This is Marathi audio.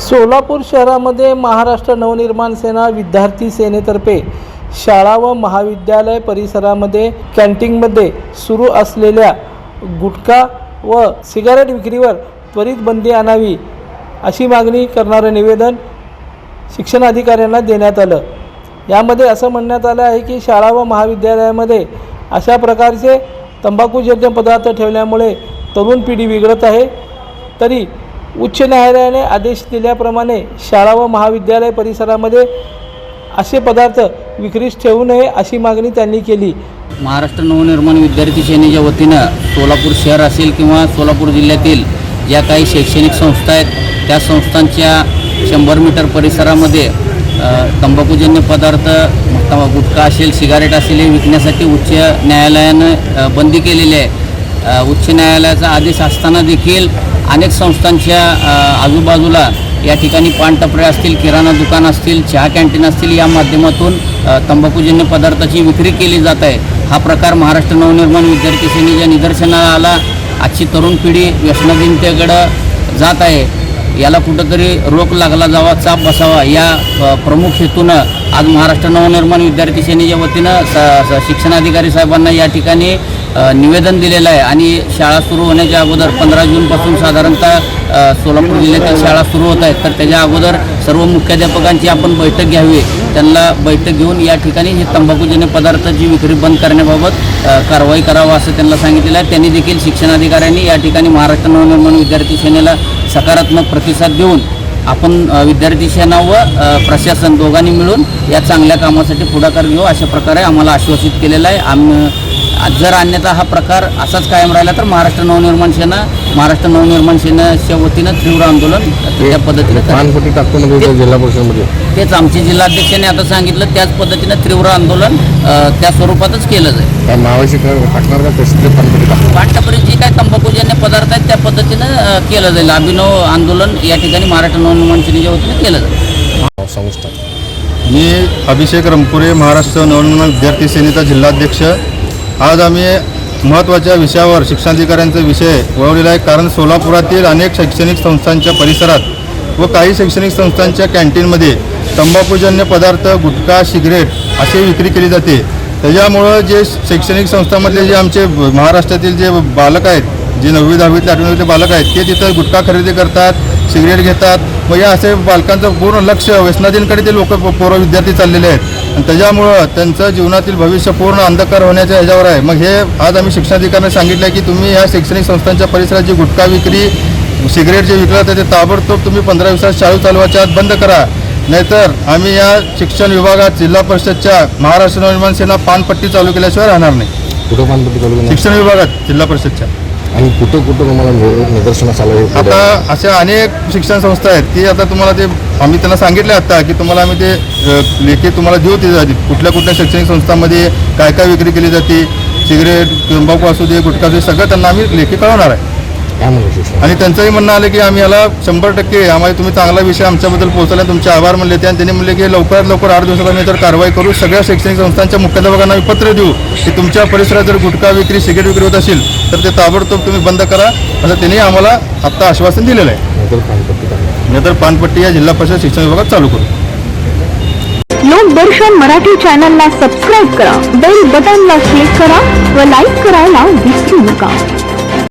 सोलापूर शहरामध्ये महाराष्ट्र नवनिर्माण सेना विद्यार्थी सेनेतर्फे शाळा व महाविद्यालय परिसरामध्ये कॅन्टीनमध्ये सुरू असलेल्या गुटखा व सिगारेट विक्रीवर त्वरित बंदी आणावी अशी मागणी करणारं निवेदन शिक्षण अधिकाऱ्यांना देण्यात आलं. यामध्ये असं म्हणण्यात आलं आहे की शाळा व महाविद्यालयामध्ये अशा प्रकारचे तंबाखूजन्य पदार्थ ठेवल्यामुळे तरुण पिढी बिघडत आहे. तरी उच्च न्यायालयाने आदेश दिल्याप्रमाणे शाळा व महाविद्यालय परिसरामध्ये असे पदार्थ विक्रीस ठेवू नये अशी मागणी त्यांनी केली. महाराष्ट्र नवनिर्माण विद्यार्थी सेनेच्या वतीनं सोलापूर शहर असेल किंवा सोलापूर जिल्ह्यातील ज्या काही शैक्षणिक संस्था आहेत त्या संस्थांच्या शंभर मीटर परिसरामध्ये तंबाखूजन्य पदार्थ गुटखा असेल सिगारेट असेल हे विकण्यासाठी उच्च न्यायालयानं बंदी केलेली आहे. उच्च न्यायालयाचा आदेश असताना देखील अनेक संस्थांच्या आजूबाजूला या ठिकाणी पानटपरे असतील किराणा दुकान असतील चहा कॅन्टीन असतील या माध्यमातून तंबाखूजन्य पदार्थाची विक्री केली जात आहे. हा प्रकार महाराष्ट्र नवनिर्माण विद्यार्थी सेनेच्या निदर्शनाला आला. आजची तरुण पिढी व्यसनाधीनतेकडं जात आहे. याला कुठंतरी रोख लागला जावा चाप बसावा या प्रमुख हेतूनं आज महाराष्ट्र नवनिर्माण विद्यार्थी सेनेच्या वतीनं स शिक्षणाधिकारी साहेबांना या ठिकाणी निवेदन दिलेलं आहे. आणि शाळा सुरू होण्याच्या अगोदर पंधरा जूनपासून साधारणतः सोलापूर जिल्ह्यातील शाळा सुरू होत आहेत. तर त्याच्या अगोदर सर्व मुख्याध्यापकांची आपण बैठक घ्यावी. त्यांना बैठक घेऊन या ठिकाणी हे तंबाखूजन्य पदार्थाची विक्री बंद करण्याबाबत कारवाई करावं असं त्यांना सांगितलेलं आहे. त्यांनी देखील शिक्षणाधिकाऱ्यांनी या ठिकाणी महाराष्ट्र नवनिर्माण विद्यार्थी सेनेला सकारात्मक प्रतिसाद देऊन आपण विद्यार्थी सेना व प्रशासन दोघांनी मिळून या चांगल्या कामासाठी पुढाकार घेऊ अशा प्रकारे आम्हाला आश्वासित केलेलं आहे. आम्ही जर अन्यथा हा प्रकार असाच कायम राहिला तर महाराष्ट्र नवनिर्माण सेना महाराष्ट्र नवनिर्माण सेनेच्या वतीनं तीव्र आंदोलन त्या पद्धतीनं म्हणजे जिल्हा परिषदमध्ये. तेच आमचे जिल्हाध्यक्षांनी आता सांगितलं त्याच पद्धतीनं तीव्र आंदोलन त्या स्वरूपातच केलं जाईल. पाठ्यपरी जे काय तंबाखूजन्य पदार्थ आहेत त्या पद्धतीनं केलं जाईल. अभिनव आंदोलन या ठिकाणी महाराष्ट्र नवनिर्माण सेनेच्या वतीनं केलं जाईल. मी अभिषेक रमपुरे महाराष्ट्र नवनिर्माण विद्यार्थी सेनेचा जिल्हाध्यक्ष आज आम्ही महत्त्वाच्या विषयावर शिक्षणाधिकाऱ्यांचा विषय वळवलेला आहे. कारण सोलापुरातील अनेक शैक्षणिक संस्थांच्या परिसरात व काही शैक्षणिक संस्थांच्या कॅन्टीनमध्ये तंबाखूजन्य पदार्थ गुटखा सिगरेट असे विक्री केली जाते. त्याच्यामुळं जे शैक्षणिक संस्थांमधले जे आमचे महाराष्ट्रातील जे बालक आहेत जे नववी दहावीतले आठवीतले बालक आहेत ते तिथं गुटखा खरेदी करतात सिगरेट घेतात. व या असे बालकांचं पूर्ण लक्ष व्यसनाधीनकडे ते लोक पोरं विद्यार्थी चाललेले आहेत. आणि त्याच्यामुळं त्यांचं जीवनातील भविष्य पूर्ण अंधकार होण्याच्या ह्याच्यावर आहे. मग हे आज आम्ही शिक्षणाधिकाऱ्यांना सांगितलं आहे की तुम्ही या शैक्षणिक संस्थांच्या परिसरात जी गुटखा विक्री सिगरेट जे विकलं जातं ते ताबडतोब तुम्ही पंधरा दिवसात शाळू चालवायच्या आत बंद करा. नाहीतर आम्ही या शिक्षण विभागात जिल्हा परिषदच्या महाराष्ट्र नवनिर्माण सेना पानपट्टी चालू केल्याशिवाय राहणार नाही. कुठं पानपट्टी चालू? शिक्षण विभागात जिल्हा परिषदच्या. आणि कुठं कुठं तुम्हाला निदर्शनास आलं आता अशा अनेक शिक्षण संस्था आहेत की आता तुम्हाला ते आम्ही त्यांना सांगितले आता की तुम्हाला आम्ही ते लेखी तुम्हाला देऊ ते कुठल्या कुठल्या शैक्षणिक संस्थांमध्ये काय काय विक्री केली जाते सिगरेट तंबाखू असू दे गुटखा असू दे सगळं त्यांना आम्ही लेखी कळवणार आहे. आणि त्यांचंही म्हणणं आलं की आम्ही याला शंभर टक्के आम्हाला तुम्ही चांगला विषय आमच्याबद्दल पोहोचवला तुमचे आभार म्हणले ते आणि त्यांनी म्हणले की लवकरात लवकर आठ दिवसात आम्ही तर कारवाई करू सगळ्या शैक्षणिक संस्थांच्या मुख्याध्यापकांना आम्ही पत्र देऊ की तुमच्या परिसरात जर गुटखा विक्री सिगरेट विक्री होत असेल तर ते ताबडतोब तुम्ही बंद करा. असं त्यांनी आम्हाला आत्ता आश्वासन दिलेलं आहे. नाहीतर पानपट्टी टाकणार नंतर पानपट्टी या जिल्हा परिषद शिक्षण विभागात चालू करू. लोकदर्शन मराठी चॅनलला सबस्क्राईब करा. बेल बटनला क्लिक करा व लाईक करायला विसरू नका.